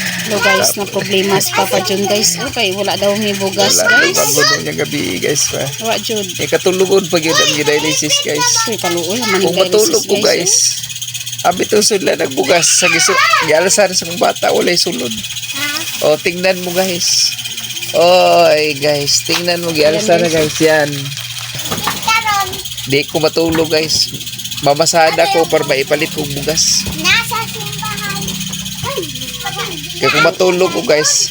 Hello guys, na problema si Papa John guys. Okay, wala daw may bugas Wala guys. pagod niya gabi guys pa. Wa jud. Eh katulugon pag yun ang dialysis guys. Uy, kaluoy man Kung matulog ko guys. Abi to sila nagbugas sa giso. Gialasan sa bata walay sulod. O tingnan mo guys. Oy guys, tingnan mo gialasan na guys yan. Di ko matulog guys. Mamasada ko para maipalit kong bugas. Nasa Kaya kung matulog ko guys,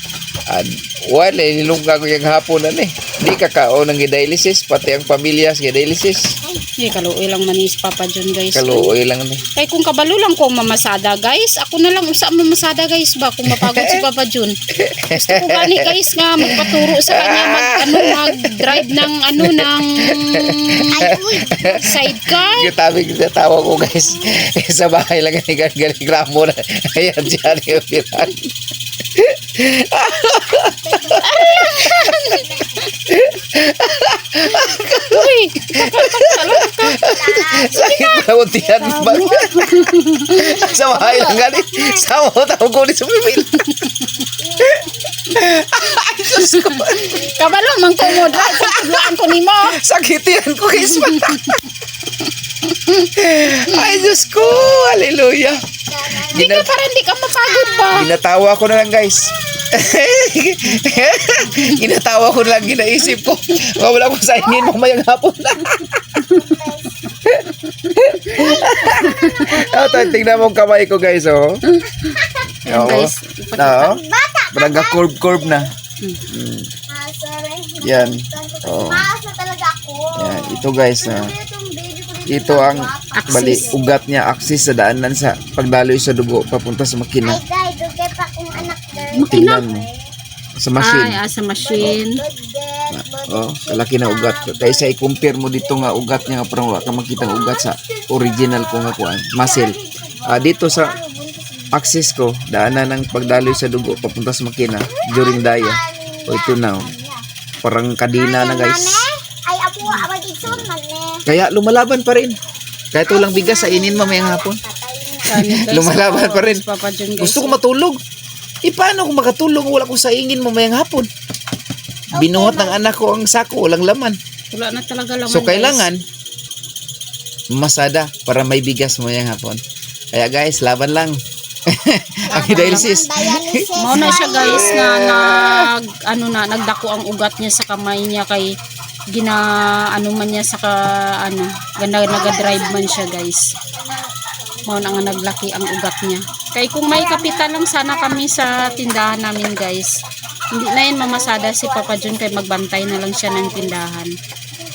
ad, wala, nilungga ko yung hapon na eh. Di kakao ng dialysis, pati ang pamilya sa dialysis. Uy, kaluoy lang man ni si Papa John guys. Kaluoy lang ni. Kay kung kabalo lang ko mamasada guys, ako na lang usa mamasada guys ba kung mapagod si Papa John. Gusto ko gani guys nga magpaturo sa kanya mag ano mag drive ng ano ng sidecar. Yung tabi kita tawa ko guys. sa bahay lang ni galing gramo na. Ayan dyan yung pirang. Uy, Sakit na untihan ba? sa bahay lang galing. Sa mo tawag ko ni sa pipil. Ay, Diyos ko. kabalo ko mo. Sakit yan ko guys. Ay, Diyos ko. Hallelujah. Di ka parang di ka mapagod ba? Ginatawa ko na lang guys. Ginatawa ko na lang, ginaisip ko. Wala ko sa ingin mamayang hapon na. oh, tingnan mo ang kamay ko guys, oh. Ayan, guys, Na, oh. Parang curve-curve na. Mm, yan. Ako. Yan. Ito guys, ah. Ko dito. Ito ang Axis. bali ugat niya, axis sa daanan sa pagdaloy sa dugo papunta sa makina. Ay, guys, dugay pa akong anak girl. Tingnan mo. Sa Ay, machine. ah, sa machine. Oh, kalaki na ugat. Kaysa i-compare mo dito nga ugat niya nga parang wala ka makita ang ugat sa original ko nga kuan, muscle. Ah, dito sa axis ko, daanan ng pagdaloy sa dugo papunta sa makina during daya. O ito na. oh. Parang kadina na guys. Ay, apo, abag igsoon eh. Kaya lumalaban pa rin. Kahit walang bigas sa inin mamayang hapon. Lumalaban pa rin. Gusto ko matulog. Eh, paano kung makatulog wala kong saingin mamayang hapon? Binuhat ng anak ko ang sako, walang laman. Wala na talaga laman. So, kailangan masada para may bigas mamayang hapon. Kaya guys, laban lang. ang dialysis. Mao na siya guys na nag ano na nagdako ang ugat niya sa kamay niya kay gina ano man niya sa ka ano ganda naga-drive man siya guys. Mao na nga naglaki ang ugat niya. Kay kung may kapital lang sana kami sa tindahan namin guys. Hindi na yan mamasada si Papa John kay magbantay na lang siya ng tindahan.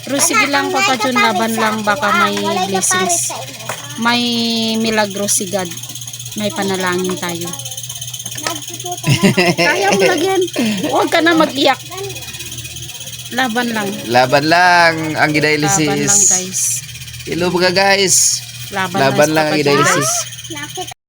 Pero sige lang Papa John, laban lang baka may blessings. May milagro si God. May panalangin tayo. Kaya mo lagyan. Huwag ka na mag-iyak. Laban lang. Laban lang ang Laban lang guys. Hello mga guys. Laban, Laban lang ang Papa